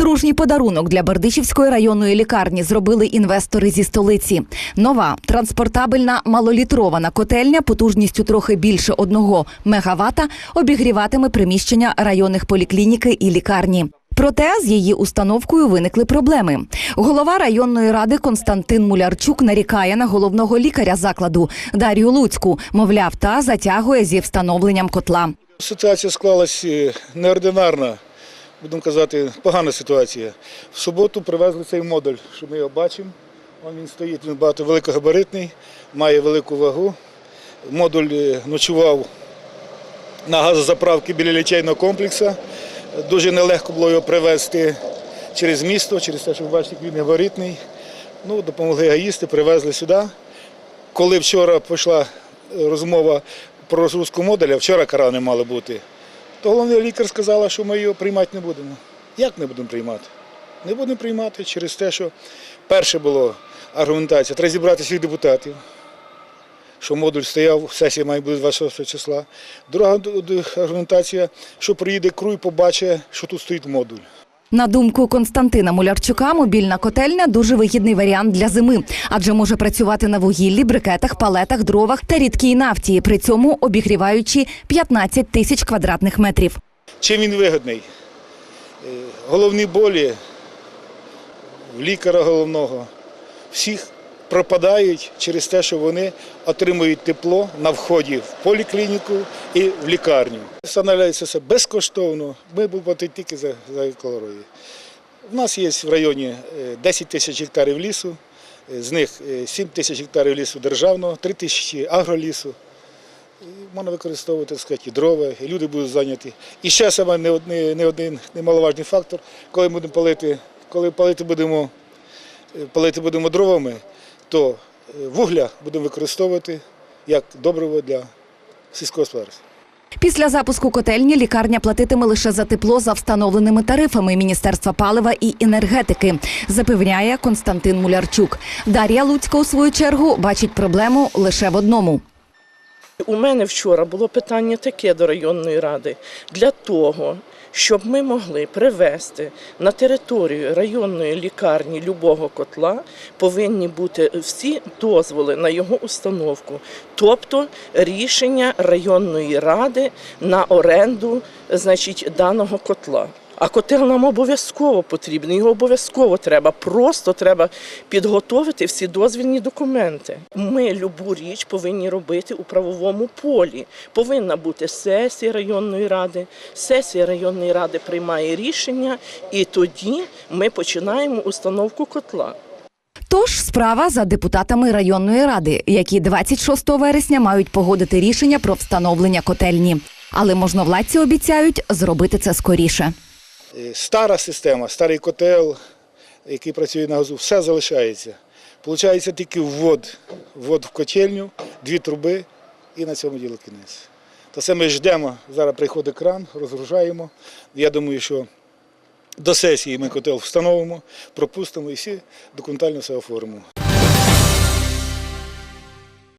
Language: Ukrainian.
Дружній подарунок для Бердичівської районної лікарні зробили інвестори зі столиці. Нова транспортабельна малолітрована котельня потужністю трохи більше одного мегавата обігріватиме приміщення районних поліклініки і лікарні. Проте з її установкою виникли проблеми. Голова районної ради Константин Мулярчук нарікає на головного лікаря закладу Дар'ю Луцьку. Мовляв, та затягує зі встановленням котла. Ситуація склалась неординарна, будемо казати, погана ситуація. В суботу привезли цей модуль, що ми його бачимо. Він стоїть, він багато великогабаритний, має велику вагу. Модуль е, ночував на газозаправці біля лічейного комплексу. Дуже нелегко було його привезти через місто, через те, що ви бачите, він габаритний. Ну, допомогли гаїсти, привезли сюди. Коли вчора пішла розмова про розгрузку модуля, вчора кара не мала бути, то головний лікар сказала, що ми його приймати не будемо. Як не будемо приймати? Не будемо приймати через те, що перше було аргументація, треба зібрати всіх депутатів, що модуль стояв, сесія має бути 26 числа. Друга аргументація, що приїде круй, побачить, що тут стоїть модуль. На думку Константина Мулярчука, мобільна котельня дуже вигідний варіант для зими, адже може працювати на вугіллі, брикетах, палетах, дровах та рідкій нафті, при цьому обігріваючи 15 тисяч квадратних метрів. Чим він вигідний? Е, Головні болі в лікаря головного всіх пропадають через те, що вони отримують тепло на вході в поліклініку і в лікарню. Встановляється все безкоштовно. Ми будемо тільки за, за екологію. У нас є в районі е, 10 тисяч гектарів лісу, е, з них е, 7 тисяч гектарів лісу державного, 3 тисячі агролісу. Можна використовувати так сказати, дрова, і люди будуть зайняті. І ще саме не один, не один немаловажний фактор, коли будемо палити, коли палити будемо, е, палити будемо дровами, то е, вугля будемо використовувати як добриво для сільського господарства. Після запуску котельні лікарня платитиме лише за тепло за встановленими тарифами Міністерства палива і енергетики, запевняє Константин Мулярчук. Дар'я Луцька у свою чергу бачить проблему лише в одному. У мене вчора було питання таке до районної ради для того, щоб ми могли привезти на територію районної лікарні любого котла, повинні бути всі дозволи на його установку, тобто рішення районної ради на оренду значить, даного котла. А котел нам обов'язково потрібен, його обов'язково треба. Просто треба підготовити всі дозвільні документи. Ми любу річ повинні робити у правовому полі. Повинна бути сесія районної ради. Сесія районної ради приймає рішення, і тоді ми починаємо установку котла. Тож справа за депутатами районної ради, які 26 вересня мають погодити рішення про встановлення котельні. Але можновладці обіцяють зробити це скоріше. Е, Стара система, старий котел, який працює на газу, все залишається. Получається тільки ввод, ввод в котельню, дві труби і на цьому діло кінець. То це ми ждемо, зараз приходить кран, розгружаємо. Я думаю, що до сесії ми котел встановимо, пропустимо і всі документально все оформимо.